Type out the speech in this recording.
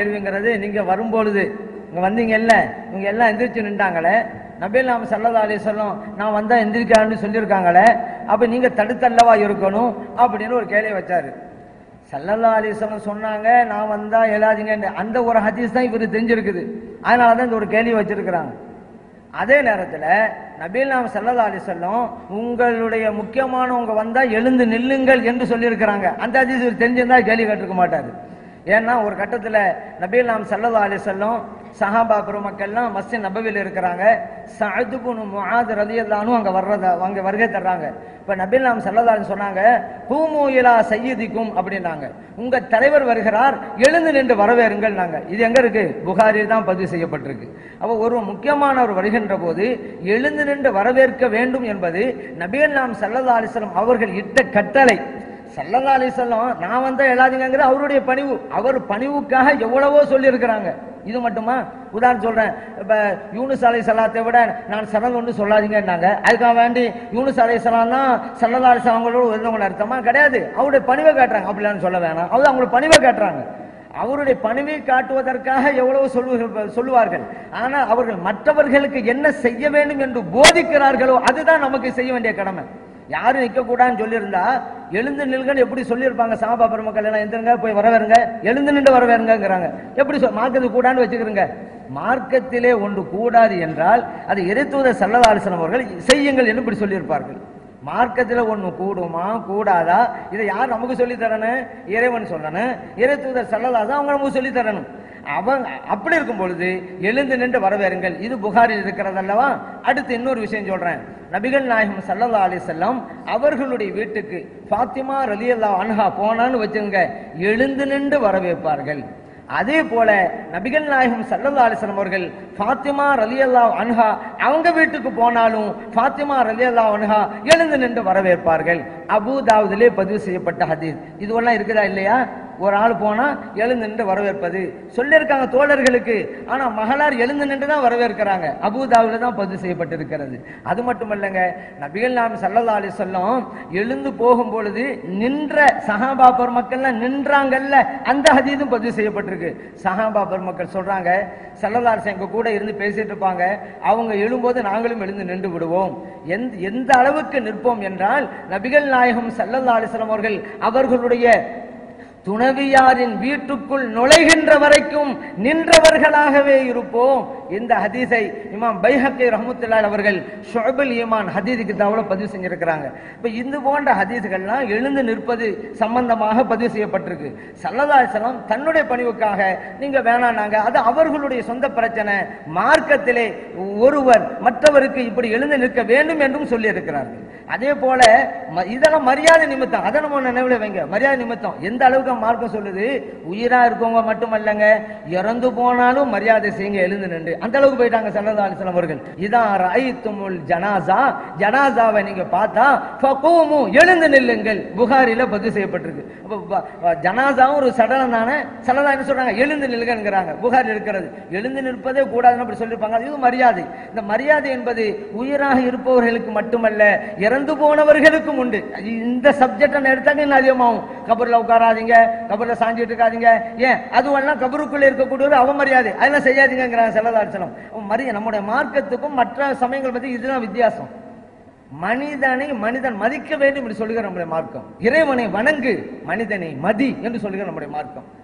கேள்விங்கிறது நீங்க வரும்பொழுது இங்க வந்தீங்கல்ல இவங்க எல்லாம் எந்திரிச்சு நின்றாங்களே நபில் நாம் சல்லதா அலி சொல்லும் நான் வந்தா எந்திரிக்கிறான்னு சொல்லியிருக்காங்களே அப்ப நீங்க தடுத்தல்லவா இருக்கணும் அப்படின்னு ஒரு கேள்வி வச்சாரு. சல்லல்லா அலிஸ்வலம் சொன்னாங்க நான் வந்தா எழாதீங்க அந்த ஒரு ஹதீஸ் தான் இவர் தெரிஞ்சிருக்குது. அதனால தான் இந்த ஒரு கேள்வி வச்சிருக்கிறாங்க. அதே நேரத்தில் நபீல் நாம் சல்லதா அலி சொல்லும் உங்களுடைய முக்கியமானவங்க வந்தா எழுந்து நில்லுங்கள் என்று சொல்லியிருக்கிறாங்க. அந்த ஹதீஸ் இவர் தெரிஞ்சிருந்தா கேள்வி கேட்டிருக்க மாட்டார். ஏன்னா ஒரு கட்டத்தில் நபீல் நாம் சல்லல்லா அலிஸ்வல்லம் சஹாபா பெருமக்கள்லாம் மஸ்ஜித் நபவியில் இருக்கிறாங்க. சஅதுபுனு முஆத் ரலியல்லாஹு அங்கே வர்றத அங்கே வருகை தர்றாங்க. இப்போ நபீல் நாம் சல்லல்லா சொன்னாங்க பூமு இலா சையதிக்கும் அப்படின்னாங்க. உங்கள் தலைவர் வருகிறார் எழுந்து நின்று வரவேறுங்கள் நாங்கள் இது எங்கே இருக்கு? புகாரில் தான் பதிவு செய்யப்பட்டிருக்கு. அப்போ ஒரு முக்கியமானவர் வருகின்ற போது எழுந்து நின்று வரவேற்க வேண்டும் என்பது நபீல் நாம் சல்லல்லா அவர்கள் இட்ட கட்டளை. சல்லல்லா அலிஸ்லாம் நான் வந்தா எழாதீங்கிற அவருடைய பணிவு. அவர் பணிவுக்காக எவ்வளவோ சொல்லியிருக்கிறாங்க. இது மட்டுமா? உதாரணம் சொல்றேன். இப்ப யூனுஸ் அலை சலாத்தை விட நான் சரண் ஒன்று சொல்லாதீங்கன்னாங்க. அதுக்காக வேண்டி யூனுஸ் அலை சலாம் தான் சல்லல்லா அலி சலாங்களோட இருந்தவங்க அர்த்தமா? கிடையாது. அவருடைய பணிவை காட்டுறாங்க. அப்படிலாம் சொல்ல வேணாம். அவர் அவங்களோட பணிவை காட்டுறாங்க. அவருடைய பணிவை காட்டுவதற்காக எவ்வளவு சொல்லுவார்கள். ஆனால் அவர்கள் மற்றவர்களுக்கு என்ன செய்ய வேண்டும் என்று போதிக்கிறார்களோ அதுதான் நமக்கு செய்ய வேண்டிய கடமை. யாரும் நிக்க கூடாதுன்னு சொல்லியிருந்தா எழுந்து நில்கன்னு எப்படி சொல்லியிருப்பாங்க சாபா பெருமக்கள் எல்லாம் எந்திருங்க போய் வரவேறுங்க. எழுந்து நின்று வரவேறுங்கிறாங்க எப்படி சொல் மார்க்கத்து கூடான்னு வச்சுக்கிறங்க? மார்க்கத்திலே ஒன்று கூடாது என்றால் அது இறைத்துவத சல்லதாலிசனம் அவர்கள் செய்யுங்கள் என்று இப்படி சொல்லியிருப்பார்கள். மார்க்கத்தில் ஒன்று கூடுமா கூடாதா? இதை யார் நமக்கு சொல்லி தரணும்? இறைவன் சொல்லணும். இறை தூதர் சல்லதாதான் அவங்க நமக்கு சொல்லி தரணும். அவன் அப்படி இருக்கும் பொழுது எழுந்து நின்று வரவேறுங்கள். இது புகாரில் இருக்கிறது அல்லவா அடுத்து இன்னொரு விஷயம் சொல்றேன். நபிகள் நாயகம் சல்லல்லா அலி செல்லம் அவர்களுடைய வீட்டுக்கு ஃபாத்திமா ரலியல்லா அன்ஹா போனான்னு வச்சுங்க எழுந்து நின்று வரவேற்பார்கள். அதே போல நபிகள் நாயகம் சல்லல்லா அலிஸ்லம் அவர்கள் ஃபாத்திமா ரலியல்லா அன்ஹா அவங்க வீட்டுக்கு போனாலும் ஃபாத்திமா ரலியல்லா அன்ஹா எழுந்து நின்று வரவேற்பார்கள். அபூதாவுதிலே பதிவு செய்யப்பட்ட ஹதீஸ். இதுவெல்லாம் இருக்குதா இல்லையா? ஒரு ஆள் போனா எழுந்து நின்று வரவேற்பது. சொல்லியிருக்காங்க தோழர்களுக்கு. ஆனா மகளார் எழுந்து நின்று தான் வரவேற்கிறாங்க. அபூதாவுல தான் பதிவு செய்யப்பட்டிருக்கிறது. அது மட்டும் இல்லைங்க நபிகள் நாம் சல்லல்லா அலி சொல்லம் எழுந்து போகும் பொழுது நின்ற சஹாபா பெருமக்கள்லாம் நின்றாங்கல்ல அந்த ஹதீதும் பதிவு செய்யப்பட்டிருக்கு. சஹாபா பெருமக்கள் சொல்றாங்க சல்லல்லா எங்கள் எங்க கூட இருந்து பேசிட்டு இருப்பாங்க. அவங்க எழும்போது நாங்களும் எழுந்து நின்று விடுவோம். எந்த எந்த அளவுக்கு நிற்போம் என்றால் நபிகள் நாயகம் சல்லல்லா அலிஸ்லாம் அவர்கள் அவர்களுடைய துணவியாரின் வீட்டுக்குள் நுழைகின்ற வரைக்கும் நின்றவர்களாகவே இருப்போம். இந்த ஹதீஸை இமாம் பைஹக்கை ரஹமத்துல்லால் அவர்கள் ஷுஅபுல் ஈமான் ஹதீஸ் கிதாபுல பதிவு செஞ்சிருக்கிறாங்க. இப்போ இது போன்ற ஹதீஸ்கள்லாம் எழுந்து நிற்பது சம்பந்தமாக பதிவு செய்யப்பட்டிருக்கு. சல்லதாசலம் தன்னுடைய பணிவுக்காக நீங்க வேணானாங்க அது அவர்களுடைய சொந்த பிரச்சனை. மார்க்கத்திலே ஒருவர் மற்றவருக்கு இப்படி எழுந்து நிற்க வேண்டும் என்றும் சொல்லியிருக்கிறார்கள். அதே போல இதெல்லாம் மரியாதை நிமித்தம். அதை நம்ம நினைவுல வைங்க. மரியாதை நிமித்தம். எந்த அளவுக்கு மார்க்கம் சொல்லுது? உயிரா இருக்கவங்க மட்டும் அல்லங்க இறந்து போனாலும் மரியாதை செய்யுங்க எழுந்து நின்று. அந்த அளவுக்கு போயிட்டாங்க சல்லல்லாஹு அலைஹி அவர்கள். இதான் ரஐத்துமுல் ஜனாசா ஜனாசாவை நீங்க பார்த்தா பக்குவமும் எழுந்து நில்லுங்கள். புகாரில பதிவு செய்யப்பட்டிருக்கு. அப்ப ஜனாசாவும் ஒரு சடலம் தானே? சடலம் என்ன சொல்றாங்க? எழுந்து நில்லுங்கிறாங்க புகார் இருக்கிறது. எழுந்து நிற்பதே கூடாதுன்னு அப்படி சொல்லியிருப்பாங்க. இது மரியாதை. இந்த மரியாதை என்பது உயிராக இருப்பவர்களுக்கு மட்டுமல்ல இறந்து போனவர்களுக்கும் உண்டு. இந்த சப்ஜெக்ட் எடுத்தாங்க இன்னும் அதிகமாகும்? கபரில் உட்காராதீங்க கபரில் சாஞ்சிட்டு இருக்காதீங்க. ஏன்? அதுவெல்லாம் கபருக்குள்ள இருக்கக்கூடிய அவமரியாதை அதெல்லாம் செய்யாதீங்கிறாங்க செல்லதாச்சலம் மரிய நம்முடைய மார்க்கத்துக்கும் மற்ற சமயங்கள் பத்தி இதுதான் வித்தியாசம். மனிதனை மனிதன் மதிக்க வேண்டும் என்று சொல்லுகிற நம்முடைய மார்க்கம். இறைவனை வணங்கு மனிதனை மதி என்று சொல்லுகிற நம்முடைய மார்க்கம்.